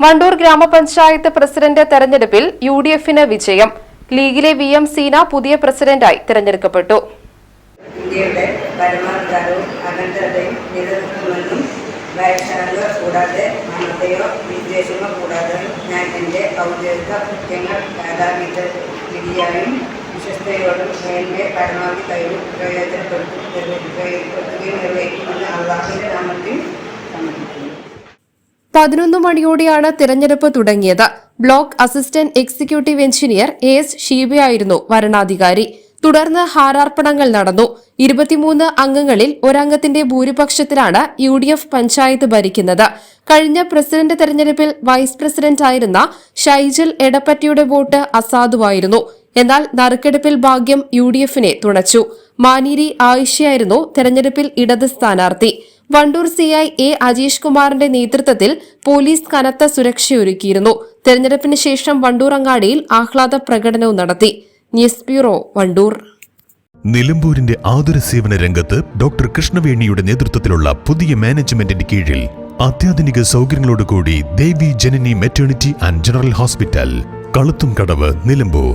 വണ്ടൂർ ഗ്രാമപഞ്ചായത്ത് പ്രസിഡന്റ് തെരഞ്ഞെടുപ്പിൽ U D എഫിന് വിജയം. ലീഗിലെ വി എം സീന പുതിയ പ്രസിഡന്റായി തിരഞ്ഞെടുക്കപ്പെട്ടു. പ്രയോജനപ്പെടുത്തുകയും നിർവഹിക്കുമെന്ന് നാമത്തിൽ പതിനൊന്ന് മണിയോടെയാണ് തിരഞ്ഞെടുപ്പ് തുടങ്ങിയത്. Block assistant executive engineer A S ഷീബയായിരുന്നു വരണാധികാരി. തുടർന്ന് ഹാരാർപ്പണങ്ങൾ നടന്നു. ഇരുപത്തിമൂന്ന് അംഗങ്ങളിൽ ഒരംഗത്തിന്റെ ഭൂരിപക്ഷത്തിലാണ് യു ഡി എഫ് പഞ്ചായത്ത് ഭരിക്കുന്നത്. കഴിഞ്ഞ പ്രസിഡന്റ് തെരഞ്ഞെടുപ്പിൽ വൈസ് പ്രസിഡന്റ് ആയിരുന്ന ഷൈജൽ എടപ്പറ്റിയുടെ വോട്ട് അസാധുവായിരുന്നു. എന്നാൽ നറുക്കെടുപ്പിൽ ഭാഗ്യം യു ഡി എഫിനെ തുണച്ചു. മാനീരി ആയിഷയായിരുന്നു തെരഞ്ഞെടുപ്പിൽ ഇടത് സ്ഥാനാർത്ഥി. വണ്ടൂർ സിഐ എ അജീഷ് കുമാറിന്റെ നേതൃത്വത്തിൽ പോലീസ് കനത്ത സുരക്ഷയൊരുക്കിയിരുന്നു. തെരഞ്ഞെടുപ്പിന് ശേഷം വണ്ടൂർ അങ്ങാടിയിൽ ആഹ്ലാദ പ്രകടനവും നടത്തി. News bureau Wandoor. നിലമ്പൂരിന്റെ ആതുര സേവന രംഗത്ത് ഡോക്ടർ കൃഷ്ണവേണിയുടെ നേതൃത്വത്തിലുള്ള പുതിയ മാനേജ്മെന്റിന്റെ കീഴിൽ അത്യാധുനിക സൗകര്യങ്ങളോടുകൂടി Devi Janani maternity and general hospital Kaluthum Kadavu Nilambur.